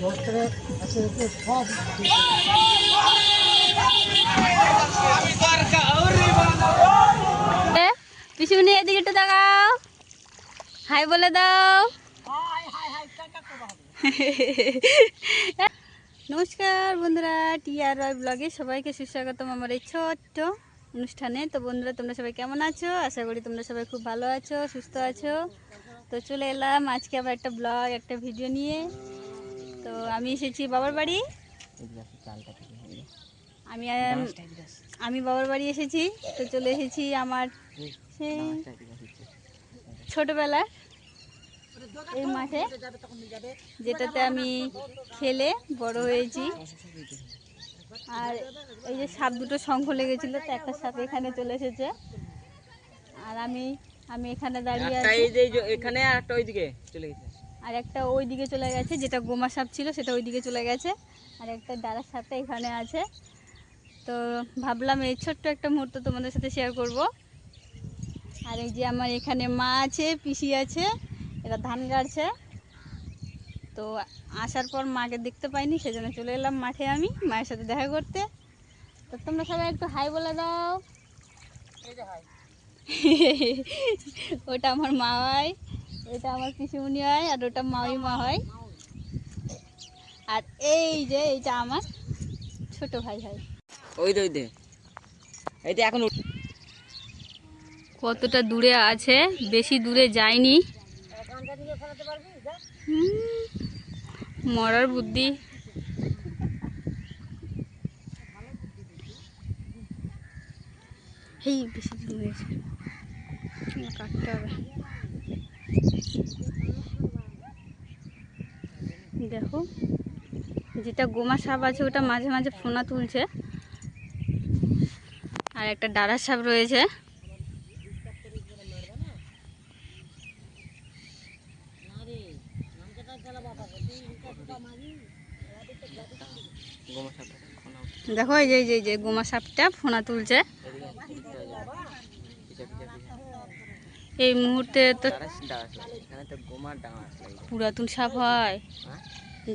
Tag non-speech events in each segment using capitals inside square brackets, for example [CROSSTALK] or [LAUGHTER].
সব এ, এদিকে একটু হাই বলে দাও। নমস্কার বন্ধুরা টিআর রয় ব্লগে সবাইকে সুস্বাগতম আমার এই ছোট্ট অনুষ্ঠানে। তো বন্ধুরা তোমরা সবাই কেমন আছো? আশা করি তোমরা সবাই খুব ভালো আছো সুস্থ আছো। তো চলে এলাম আজকে আবার একটা ব্লগ একটা ভিডিও নিয়ে। আমি এসেছি বাবার বাড়ি। আমি আম, আমি বাবার বাড়ি এসেছি তো চলে এসেছি আমার সেই ছোটবেলার এই মাঠে যেটাতে আমি খেলে বড় হয়েছি। আর এই যে সাপ দুটো শঙ্খ লেগেছিল তো একটা সাপ এখানে চলে এসেছে। আর আমি আমি এখানে দাঁড়িয়ে আছি। এখানে আর একটা ওইদিকে চলে গেছে। আর একটা ওই দিকে চলে গেছে যেটা গোমা সাপ ছিল সেটা ওই দিকে চলে গেছে। আর একটা ডাড়ার সাপটা এখানে আছে। তো ভাবলাম এই ছোট্ট একটা মুহূর্ত তোমাদের সাথে শেয়ার করব। আর এই যে আমার এখানে মা আছে পিসি আছে এরা ধান গাড়ছে। তো আসার পর মাকে দেখতে পাইনি সেজন্য চলে এলাম মাঠে আমি মায়ের সাথে দেখা করতে। তো তোমরা সবাই একটু হাই বলে দাও। [LAUGHS] ওটা আমার মা হয় এটা আমার পিসিমণি হয় আর ওটা মাওই মা হয়। আর এই যে এইটা আমার ছোট ভাই হয়। ওই দে ওই দে। এইটা এখন কতটা দূরে আছে বেশি দূরে যায়নি। মরার বুদ্ধি। এই বেশি দূরে কাটতে হবে। দেখো, যেটা গোমা সাপ আছে, ওটা মাঝে মাঝে ফোনা তুলছে আর একটা ডাড়া সাপ রয়েছে। দেখো, এই যে এই যে গোমা সাপটা ফোনা তুলছে এই মুহূর্তে তো। পুরাতন সাপ হয়?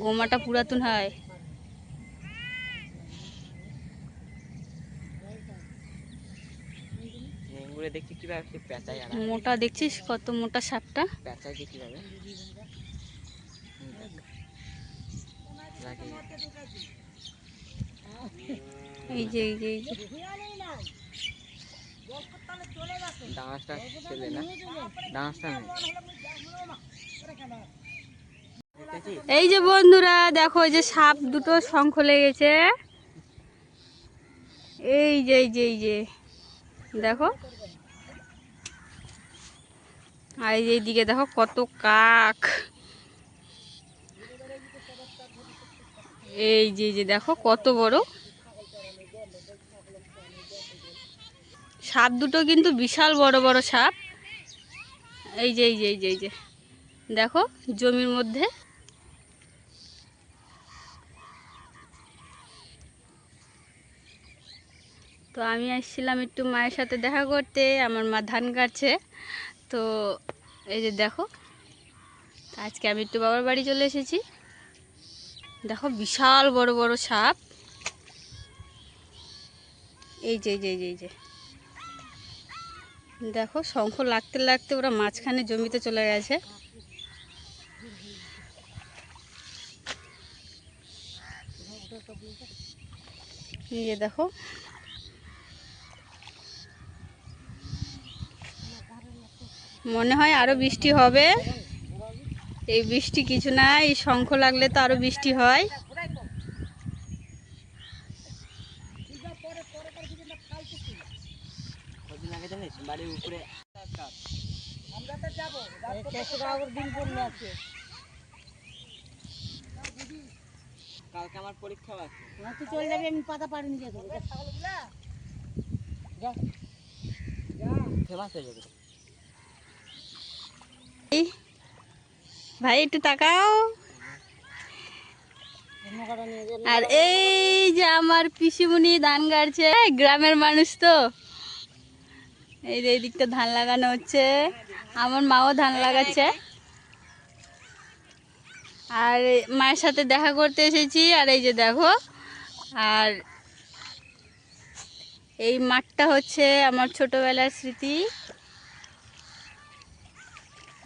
গোমাটা পুরাতন হয় মোটা দেখছিস কত মোটা সাপটা। এই যে এই যে এই যে বন্ধুরা, দেখো এই যে সাপ দুটো শঙ্খ লেগেছে। এই যে এই যে এই যে, দেখো। আর এই যে দেখো কত কাক। এই যে এই যে, দেখো কত বড়। সাপ দুটো কিন্তু বিশাল বড় বড় সাপ। এই যে এই যে এই যে এই যে। দেখো, জমির মধ্যে। তো আমি আসছিলাম একটু মায়ের সাথে দেখা করতে, আমার মা ধান কাটছে। তো এই যে দেখো, আজকে আমি একটু বাবার বাড়ি চলে এসেছি। দেখো, বিশাল বড় বড় সাপ। এই যে এই যে এই যে এই যে। দেখো শঙ্খ লাগতে লাগতে ওরা মাঝখানে জমিতে চলে গেছে। এই যে দেখো। মনে হয় আরও বৃষ্টি হবে। এই বৃষ্টি কিছু না এই শঙ্খ লাগলে তো আরও বৃষ্টি হয়। আগে জানিস বাড়ির উপরে একটা কালকে আমার পরীক্ষাও আছে তুই চলে যাবি আমি পাতা পাড়ি নিয়ে যাব। ফেমাস হয়ে যাবে। ভাই একটু তাকাও। আর এই যে আমার পিসিমণি ধান গাড়ছে গ্রামের মানুষ তো। এই যে দিকটা ধান লাগানো হচ্ছে। আমার মাও ধান লাগাচ্ছে। আর মায়ের সাথে দেখা করতে এসেছি, আর এই যে দেখো, আর এই মাঠটা হচ্ছে আমার ছোটবেলার স্মৃতি।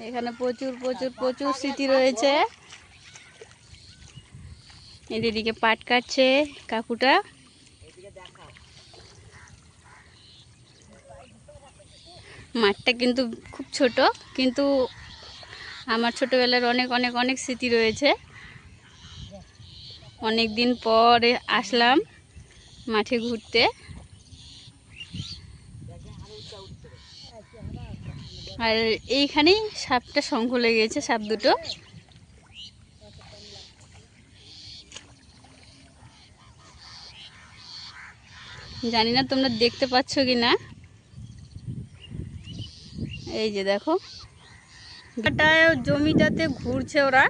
এখানে প্রচুর প্রচুর প্রচুর স্মৃতি রয়েছে। এদিকে পাট কাটছে কাকুটা। মাঠটা কিন্তু খুব ছোট, কিন্তু আমার ছোটবেলার অনেক অনেক অনেক স্মৃতি রয়েছে। অনেক দিন পরে আসলাম মাঠে ঘুরতে। আর এইখানেই সাপটা শঙ্খ লেগেছে, সাপ দুটো। জানি না তোমরা দেখতে পাচ্ছ কি না এই যে দেখো। জমিটাতে ঘুরছে ওরা।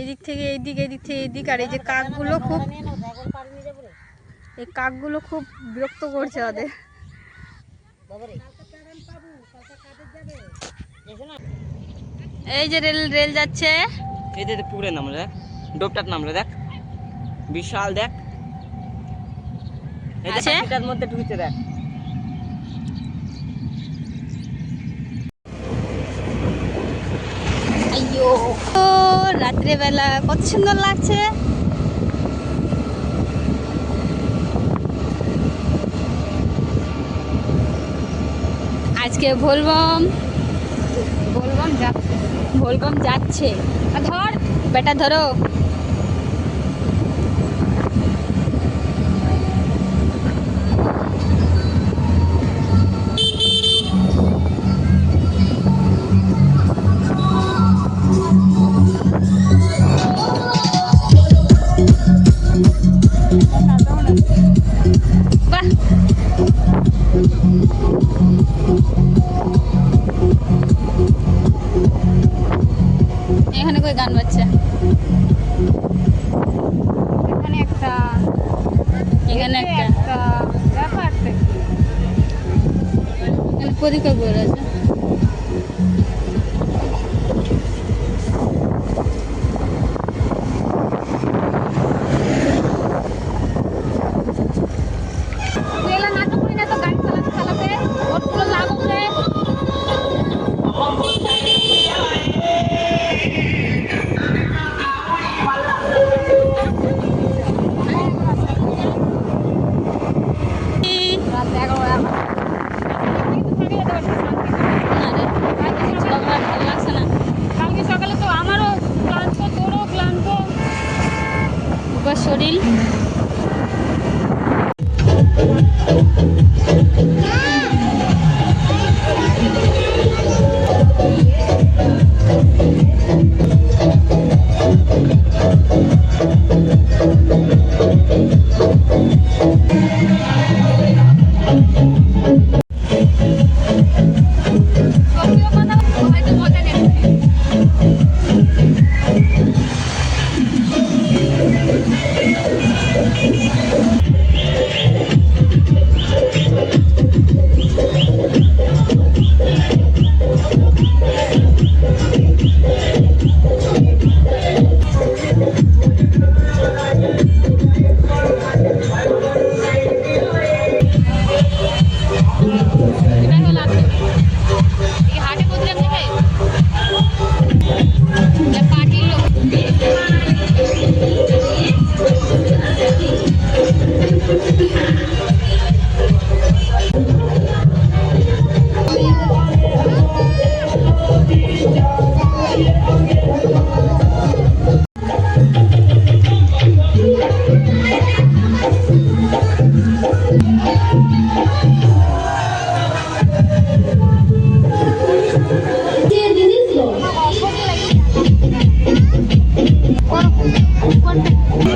এদিক থেকে এইদিক এদিক থেকে এইদিক। আর এই যে কাকগুলো খুব এই কাকগুলো খুব বিরক্ত করছে ওদের। এই যে রেল রেল যাচ্ছে। এই যে পুকুরের নামলো দেখ ডোবটার নামলো দেখ। বিশাল দেখ। মধ্যে ঢুকেছে দেখ। ও রাত্রেবেলা কত সুন্দর লাগছে। আজকে ভোলবম ভোলবম যাচ্ছে ভোলবম যাচ্ছে। ধর বেটা ধরো। বাহ এখানে কই গান বাজছে? এখানে একটা এখানে একটা ব্যাপার ব্যাপারটা কি? এখানে পরীক্ষা করে আছে one.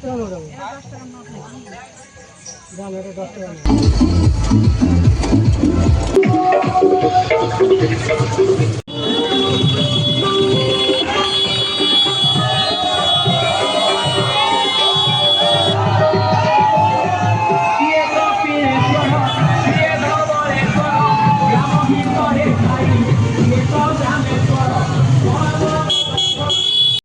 টাকা নোট হবে। দাম এটা দশ টাকা নোট